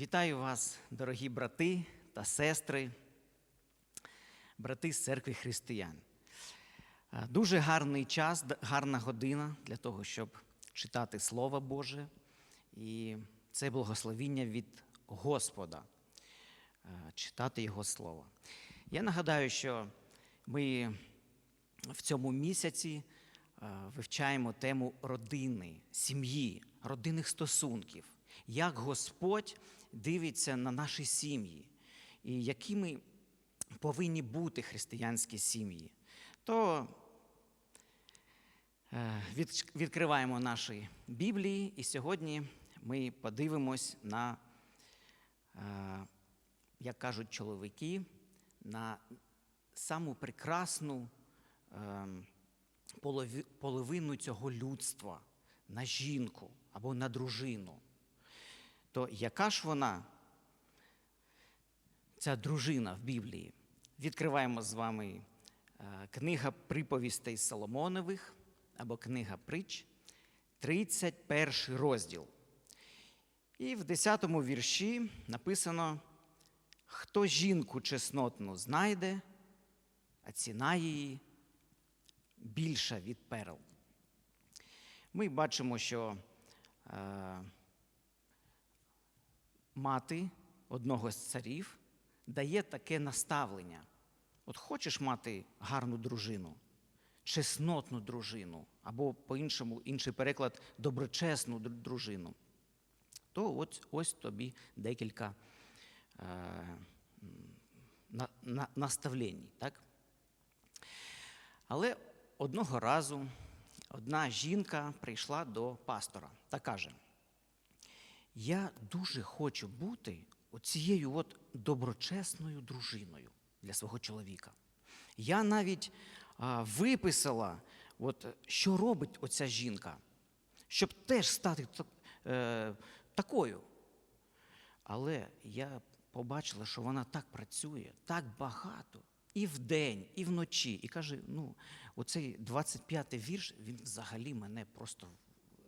Вітаю вас, дорогі брати та сестри, брати з церкви християн. Е, Дуже гарний час, гарна година для того, щоб читати Слово Боже. І це благословіння від Господа е, читати Його Слово. Я нагадаю, що ми в цьому місяці е, вивчаємо тему родини, сім'ї, родинних стосунків, як Господь дивиться на наші сім'ї, і якими повинні бути християнські сім'ї. То е, відкриваємо наші Біблії, і сьогодні ми подивимось на, е, як кажуть чоловіки, на саму прекрасну ем, половину цього людства, на жінку або на дружину. То яка ж вона, ця дружина в Біблії? Відкриваємо з вами е, книга приповістей Соломонових або книга притч, 31 розділ. І в 10 вірші написано: хто жінку чеснотну знайде, а ціна її більша від перл. Ми бачимо, що е, мати одного з царів дає таке наставлення. От хочеш мати гарну дружину, чеснотну дружину, або по-іншому, інший переклад доброчесну дружину, то ось, ось тобі декілька е, на, на, наставлень. Так? Але одного разу одна жінка прийшла до пастора та каже: Я дуже хочу бути оцією от доброчесною дружиною для свого чоловіка. Я навіть а, виписала, от, що робить оця жінка, щоб теж стати так- е, такою. Але я побачила, що вона так працює, так багато, і вдень, і вночі. І каже: ну, оцей 25-й вірш, він взагалі мене просто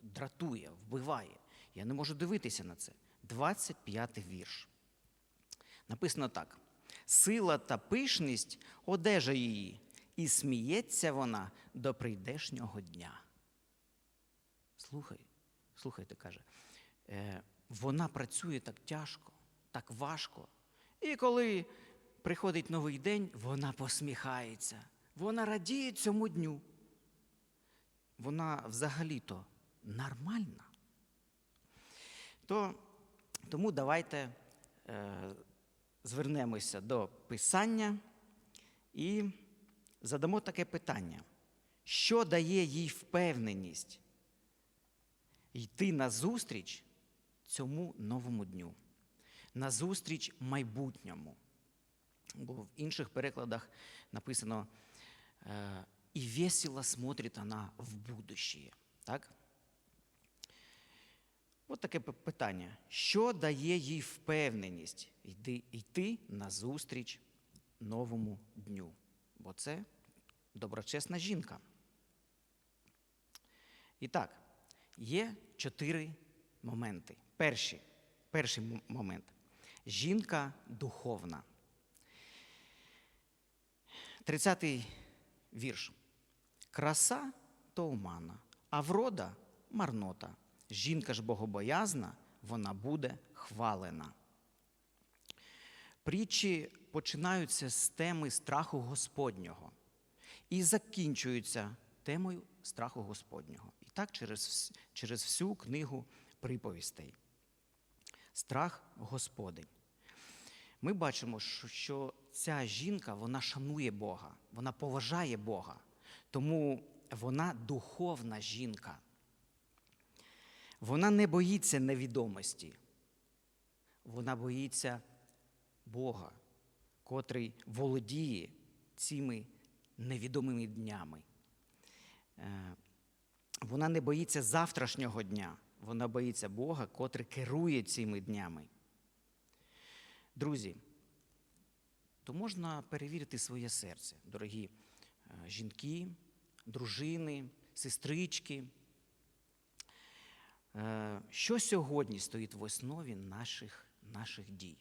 дратує, вбиває. Я не можу дивитися на це. 25-й вірш. Написано так: сила та пишність одежа її, і сміється вона до прийдешнього дня. Слухай, слухайте, каже, е, вона працює так тяжко, так важко. І коли приходить новий день, вона посміхається, вона радіє цьому дню. Вона взагалі-то нормальна. То, тому давайте е, звернемося до Писання і задамо таке питання: що дає їй впевненість йти назустріч цьому новому дню, назустріч майбутньому? Бо в інших перекладах написано е, і весело смотрить вона в будущее. Так? От таке питання. Що дає їй впевненість йти, йти назустріч новому дню? Бо це доброчесна жінка. І так, є чотири моменти. Перший, перший момент. Жінка духовна. 30-й вірш. Краса то омана, а врода марнота. Жінка ж богобоязна, вона буде хвалена. Притчі починаються з теми страху Господнього і закінчуються темою страху Господнього. І так через, через всю книгу приповістей. Страх Господень. Ми бачимо, що- ця жінка вона шанує Бога, вона поважає Бога, тому вона духовна жінка. Вона не боїться невідомості, вона боїться Бога, котрий володіє цими невідомими днями. Е, Вона не боїться завтрашнього дня, вона боїться Бога, котрий керує цими днями. Друзі, то можна перевірити своє серце, дорогі е, жінки, дружини, сестрички. Е, Що сьогодні стоїть в основі наших наших дій.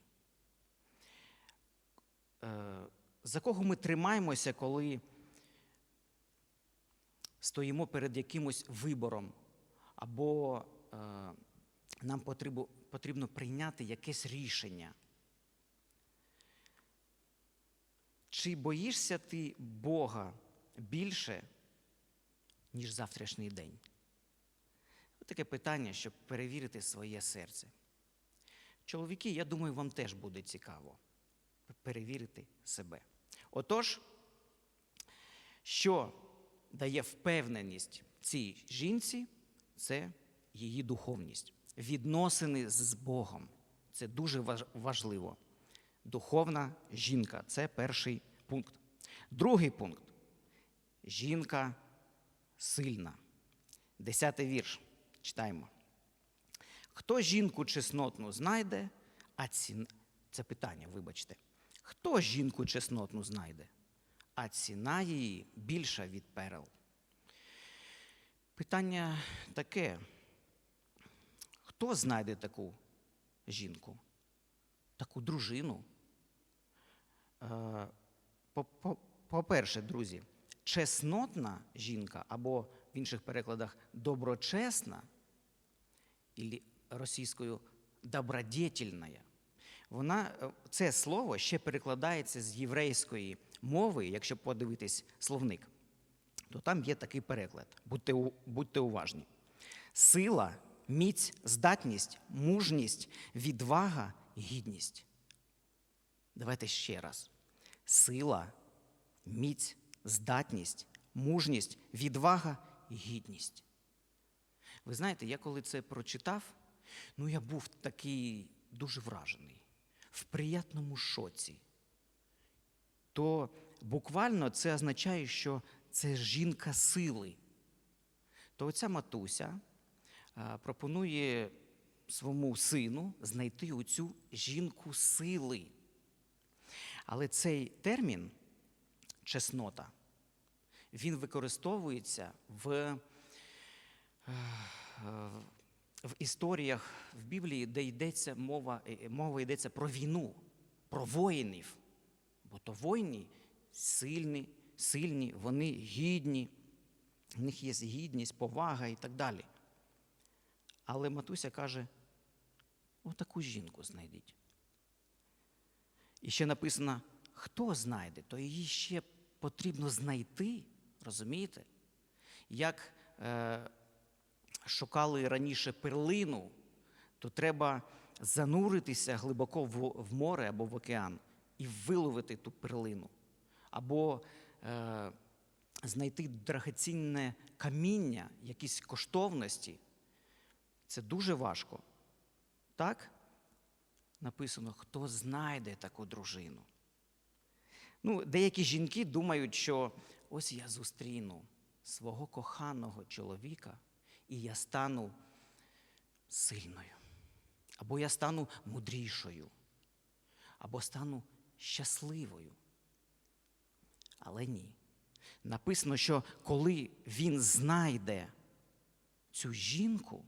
Е, За кого ми тримаємося, коли стоїмо перед якимось вибором, або е, нам потрібно, потрібно прийняти якесь рішення? Чи боїшся ти Бога більше, ніж завтрашній день? Таке питання, щоб перевірити своє серце. Чоловіки, я думаю, вам теж буде цікаво перевірити себе. Отож, що дає впевненість цій жінці, це її духовність. Відносини з Богом. Це дуже важливо. Духовна жінка це перший пункт. Другий пункт. Жінка сильна. Десятий вірш. Читаємо. Хто жінку чеснотну знайде, а ціна. Це питання, вибачте. Хто жінку чеснотну знайде, а ціна її більша від перел? Питання таке. Хто знайде таку жінку, таку дружину? Е, по- по- По-перше, друзі, чеснотна жінка, або в інших перекладах доброчесна, і російською добродетельна. Вона, е, це слово ще перекладається з єврейської мови, якщо подивитись словник, то там є такий переклад. Будьте, будьте уважні. Сила, міць, здатність, мужність, відвага, гідність. Давайте ще раз. Сила, міць, здатність, мужність, відвага, гідність. Ви знаєте, я коли це прочитав, ну я був такий дуже вражений, в приятному шоці. То буквально це означає, що це жінка сили. То оця матуся пропонує своєму сину знайти оцю жінку сили. Але цей термін чеснота, він використовується в, е, в історіях в Біблії, де йдеться мова, е, мова йдеться про війну, про воїнів. Бо то воїни сильні, сильні, вони гідні, в них є гідність, повага і так далі. Але матуся каже: отаку жінку знайдіть. І ще написано, хто знайде, то її ще потрібно знайти, розумієте? Як е, шукали раніше перлину, то треба зануритися глибоко в, в море або в океан і виловити ту перлину. Або е, знайти драгоцінне каміння, якісь коштовності. Це дуже важко. Так? написано, хто знайде таку дружину. Ну, деякі жінки думають, що ось я зустріну свого коханого чоловіка, і я стану сильною, або я стану мудрішою, або стану щасливою. Але ні. Написано, що коли він знайде цю жінку,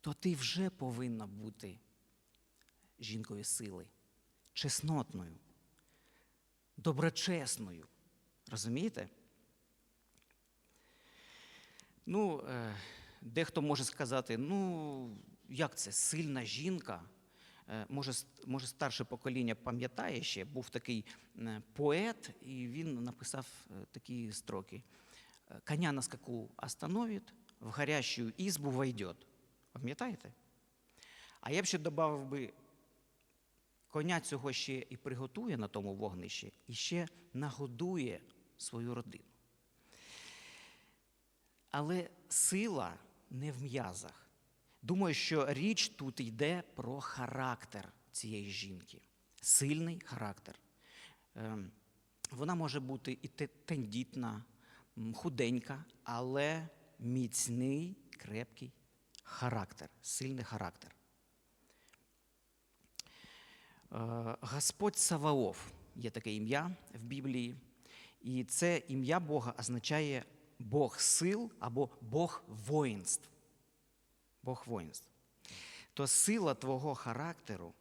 то ти вже повинна бути жінкою сили, чеснотною, доброчесною. Розумієте? Ну, е, дехто може сказати, ну, як це сильна жінка? Е, Може, може, старше покоління пам'ятає ще, був такий е, поет, і він написав такі строки. Коня на скаку остановит, в горящую избу войдет. Пам'ятаєте? А я б ще додав би, коня цього ще і приготує на тому вогнищі, і ще нагодує свою родину. Але сила не в м'язах. Думаю, що річ тут йде про характер цієї жінки. Сильний характер. Ем, Вона може бути і тендітна, худенька, але міцний, крепкий характер, сильний характер. Е, Господь Саваоф є таке ім'я в Біблії, і це ім'я Бога означає Бог сил або Бог воїнств. Бог воїнств. то сила твого характеру,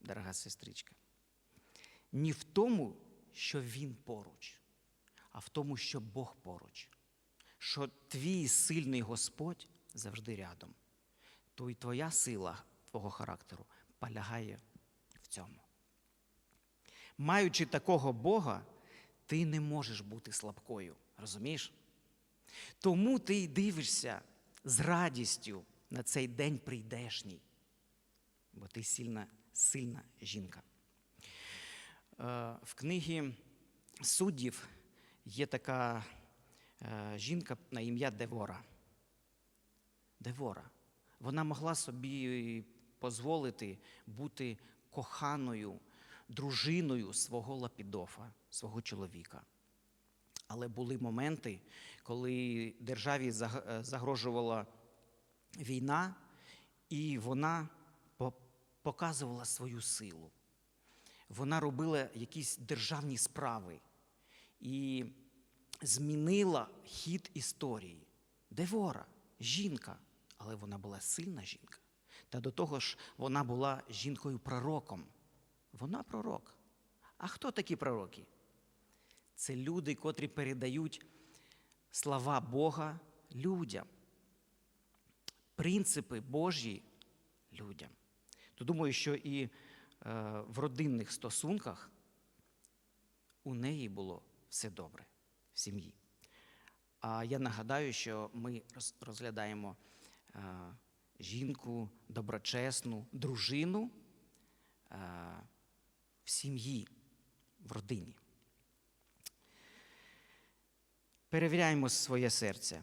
дорога сестричка, не в тому, що він поруч, а в тому, що Бог поруч, що твій сильний Господь завжди рядом, то і твоя сила твого характеру полягає в цьому. Маючи такого Бога, ти не можеш бути слабкою, розумієш? Тому ти й дивишся з радістю на цей день прийдешній, бо ти сильна, сильна жінка. Е, В книгі суддів є така е, жінка на ім'я Девора. Девора. Вона могла собі дозволити бути коханою, дружиною свого Лапідофа, свого чоловіка. Але були моменти, коли державі е, загрожувала війна, і вона показувала свою силу. Вона робила якісь державні справи і змінила хід історії. Девора, жінка, але вона була сильна жінка. Та до того ж, вона була жінкою-пророком. Вона пророк. А хто такі пророки? Це люди, котрі передають слова Бога людям, принципи Божі людям. То думаю, що і е, в родинних стосунках у неї було все добре в сім'ї. А я нагадаю, що ми розглядаємо е, жінку, доброчесну, дружину е, в сім'ї, в родині. Перевіряємо своє серце.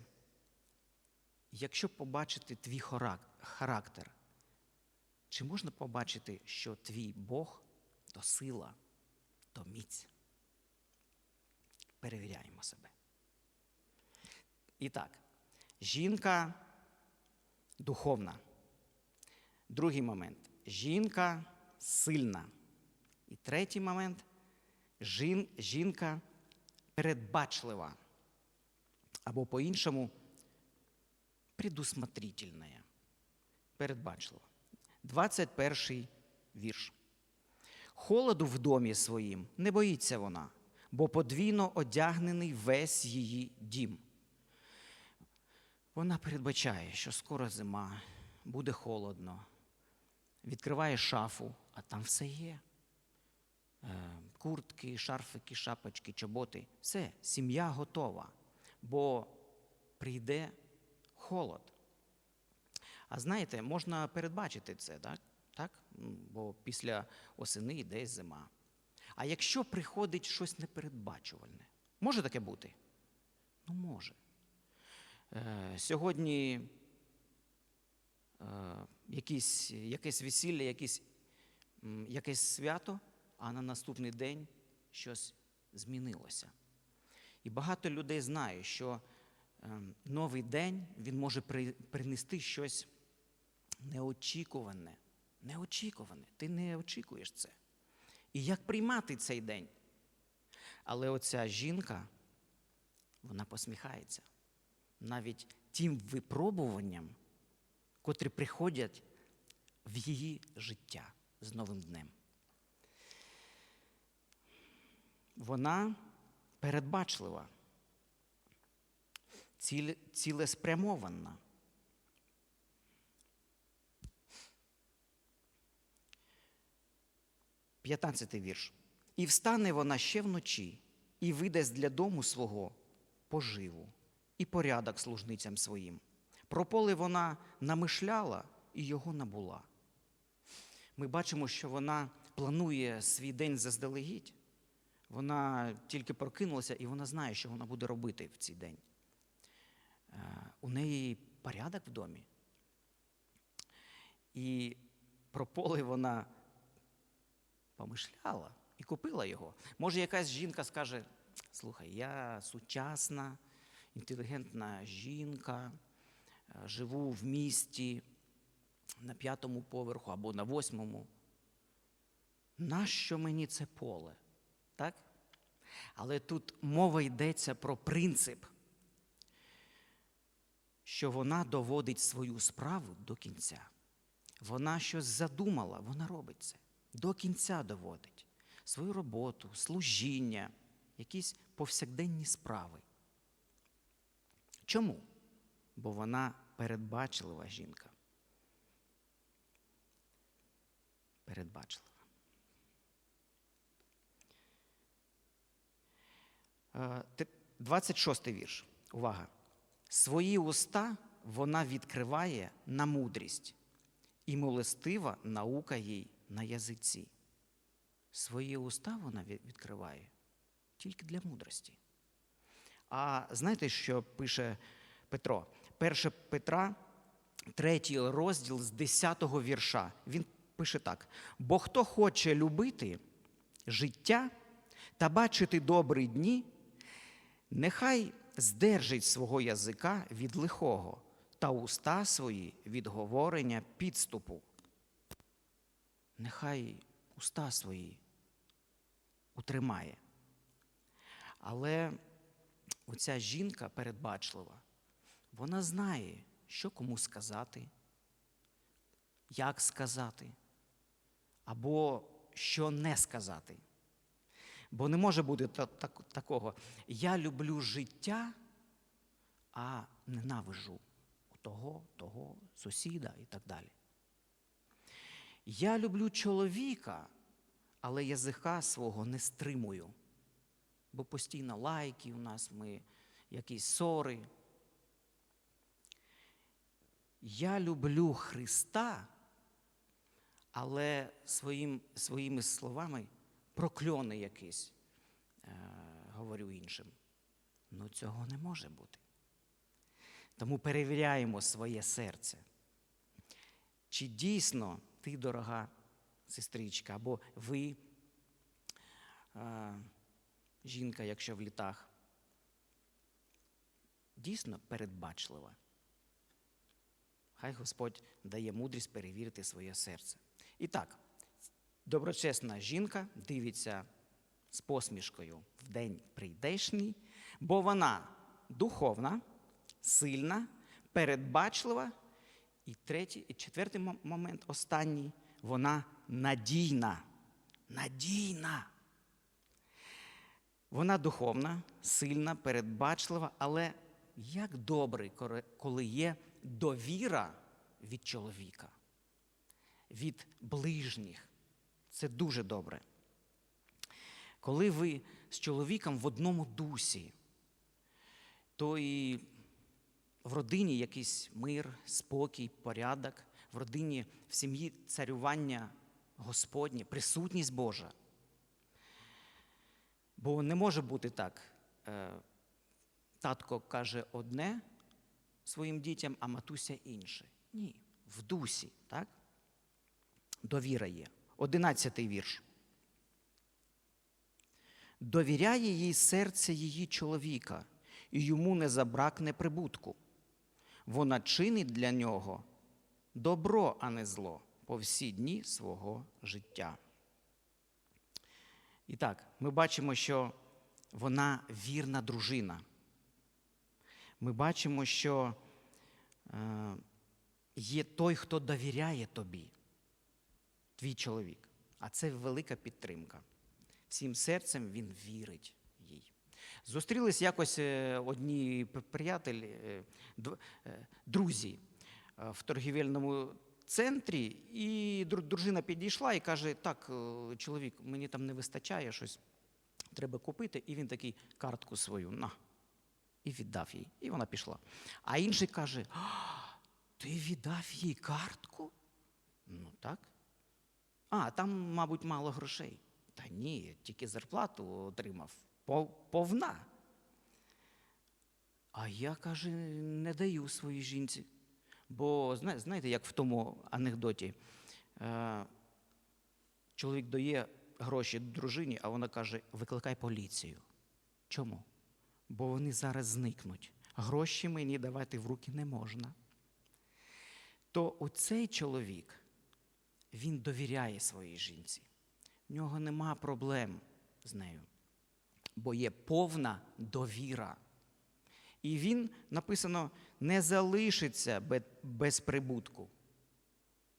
Якщо побачити твій характер, чи можна побачити, що твій Бог то сила, то міць? Перевіряємо себе. І так, жінка духовна. Другий момент жінка сильна. І третій момент жін, жінка передбачлива. Або по-іншому предусмотрительная. Передбачлива. 21 вірш. Холоду в домі своїм не боїться вона, бо подвійно одягнений весь її дім. Вона передбачає, що скоро зима, буде холодно. Відкриває шафу, а там все є. Е, Куртки, шарфики, шапочки, чоботи. Все, сім'я готова, бо прийде холод. А знаєте, можна передбачити це, так? так? Бо після осени йде зима. А якщо приходить щось непередбачувальне, може таке бути? Ну, може. Е, сьогодні е, якісь, якесь весілля, якісь, якесь свято, а на наступний день щось змінилося. І багато людей знає, що е, новий день він може принести щось неочікуване. Неочікуване. Ти не очікуєш це. І як приймати цей день? Але оця жінка, вона посміхається навіть тим випробуванням, котрі приходять в її життя з новим днем. Вона передбачлива, цілеспрямована. П'ятнадцятий вірш. І встане вона ще вночі, і видасть для дому свого поживу і порядок служницям своїм. Про поле вона намишляла і його набула. Ми бачимо, що вона планує свій день заздалегідь. Вона тільки прокинулася і вона знає, що вона буде робити в цей день. Е, У неї порядок в домі. І про поле вона помишляла і купила його. Може, якась жінка скаже: слухай, я сучасна, інтелігентна жінка, е, живу в місті на п'ятому поверху або на восьмому. Нащо мені це поле? Так? Але тут мова йдеться про принцип, що вона доводить свою справу до кінця. вона щось задумала, вона робить це. До кінця доводить свою роботу, служіння, якісь повсякденні справи. Чому? Бо вона передбачлива жінка. Передбачлива. Е, те- 26 вірш. Увага. Свої уста вона відкриває на мудрість, і милостива наука їй на язиці. Свої уста вона відкриває тільки для мудрості. А знаєте, що пише Петро? 1 Петра, третій розділ з 10 вірша. Він пише так: бо хто хоче любити життя та бачити добрі дні, нехай здержить свого язика від лихого та уста свої від говорення підступу. Нехай уста свої утримає. Але оця жінка передбачлива, вона знає, що кому сказати, як сказати, або що не сказати. Бо не може бути такого. Я люблю життя, а ненавижу того, того, сусіда і так далі. Я люблю чоловіка, але язика свого не стримую. Бо постійно лайки у нас, ми якісь ссори. Я люблю Христа, але своїм, своїми словами прокльони якісь е, говорю іншим. Ну цього не може бути. Тому перевіряємо своє серце. Чи дійсно ти, дорога сестричка, або ви, е, жінка, якщо в літах, дійсно передбачлива? Хай Господь дає мудрість перевірити своє серце. І так, доброчесна жінка дивиться з посмішкою в день прийдешній, бо вона духовна, сильна, передбачлива. І третій, і четвертий мо- момент, останній, вона надійна. Надійна. Вона духовна, сильна, передбачлива, але як добре, коли є довіра від чоловіка, від ближніх. Це дуже добре. Коли ви з чоловіком в одному дусі, то і в родині якийсь мир, спокій, порядок, в родині, в сім'ї царювання Господнє, присутність Божа. Бо не може бути так. е, Татко каже одне своїм дітям, а матуся інше. Ні, в дусі, так? Довіра є. Одинадцятий вірш. Довіряє їй серце її чоловіка, і йому не забракне прибутку. Вона чинить для нього добро, а не зло, по всі дні свого життя. І так, ми бачимо, що вона вірна дружина. Ми бачимо, що е, є той, хто довіряє тобі, твій чоловік. А це велика підтримка. Всім серцем він вірить їй. Зустрілись якось е, одні приятелі, е, е, друзі в торгівельному центрі, і дружина підійшла і каже: так, чоловік, мені там не вистачає щось, треба купити. І він такий картку свою на. І віддав їй. І вона пішла. А інший каже: «А, ти віддав їй картку? Ну так. А, там, мабуть, мало грошей. Та ні, тільки зарплату отримав. Повна. А я, каже, не даю своїй жінці. Бо знаєте, як в тому анекдоті, е, чоловік дає гроші дружині, а вона каже: викликай поліцію. Чому? Бо вони зараз зникнуть. Гроші мені давати в руки не можна. То оцей чоловік, він довіряє своїй жінці. В нього нема проблем з нею, бо є повна довіра. І він, написано, не залишиться без прибутку.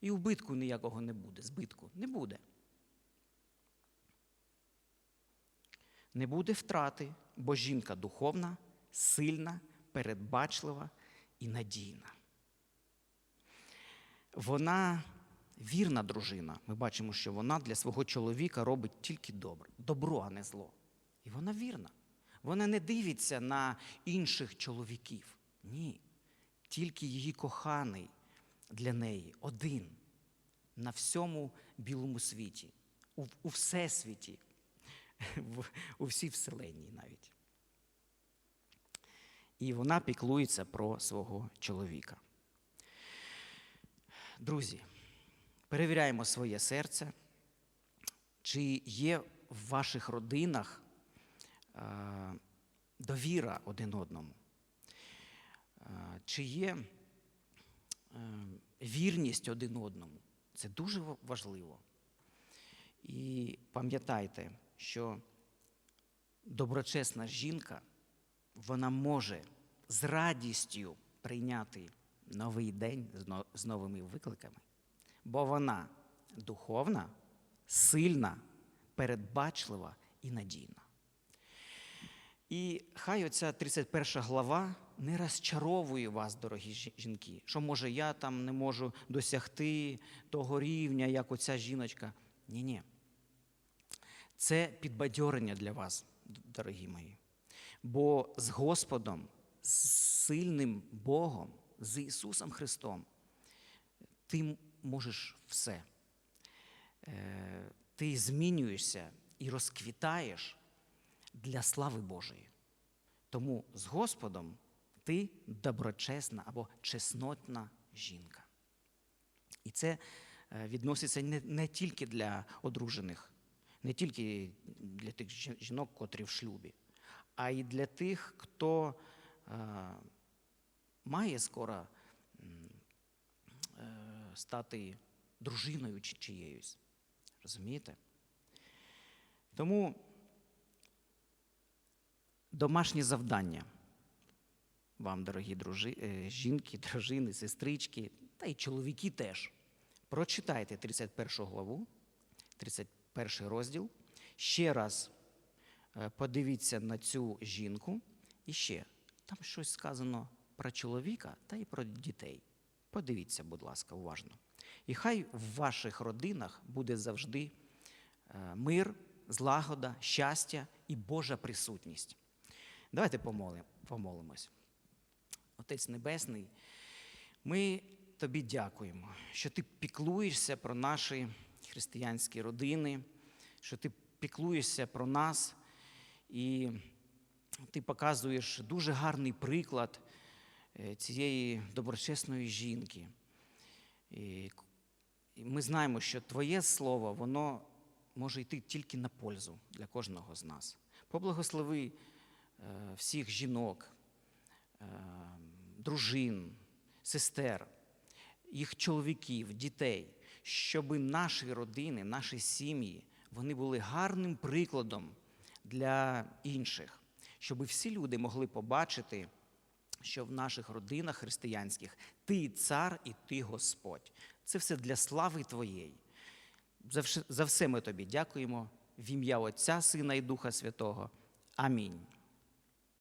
І убитку ніякого не буде, збитку не буде. Не буде втрати, бо жінка духовна, сильна, передбачлива і надійна. Вона вірна дружина. Ми бачимо, що вона для свого чоловіка робить тільки добре, добро, а не зло. І вона вірна. Вона не дивиться на інших чоловіків. Ні. Тільки її коханий для неї один на всьому білому світі, у, у всесвіті, в, у всій вселенній навіть. І вона піклується про свого чоловіка. Друзі, перевіряємо своє серце, чи є в ваших родинах е, довіра один одному, Е, чи є е, вірність один одному. Це дуже важливо. І пам'ятайте, що доброчесна жінка, вона може з радістю прийняти новий день з новими викликами, бо вона духовна, сильна, передбачлива і надійна. І хай оця 31 глава не розчаровує вас, дорогі жінки, що може я там не можу досягти того рівня, як оця жіночка. Ні, ні. Це підбадьорення для вас, дорогі мої. Бо з Господом, з сильним Богом, з Ісусом Христом, ти можеш все. Е, Ти змінюєшся і розквітаєш для слави Божої. Тому з Господом ти доброчесна або чеснотна жінка. І це е, відноситься не, не тільки для одружених, не тільки для тих жінок, котрі в шлюбі, а й для тих, хто е, має скоро стати дружиною чи чиєюсь. Розумієте? Тому домашнє завдання вам, дорогі дружи, е, жінки, дружини, сестрички, та й чоловіки теж. Прочитайте 31 главу, 31 розділ. Ще раз е, подивіться на цю жінку. І ще, там щось сказано про чоловіка та й про дітей. Подивіться, будь ласка, уважно. І хай в ваших родинах буде завжди е, мир, злагода, щастя і Божа присутність. Давайте помолимось. Отець Небесний, ми тобі дякуємо, що ти піклуєшся про наші християнські родини, що ти піклуєшся про нас, і ти показуєш дуже гарний приклад цієї доброчесної жінки. І ми знаємо, що Твоє слово, воно може йти тільки на пользу для кожного з нас. Поблагослови е, всіх жінок, е, дружин, сестер, їх чоловіків, дітей, щоб наші родини, наші сім'ї, вони були гарним прикладом для інших, щоб всі люди могли побачити, що в наших родинах християнських ти цар і ти Господь. Це все для слави Твоєї. За все ми тобі дякуємо в ім'я Отця, Сина і Духа Святого. Амінь.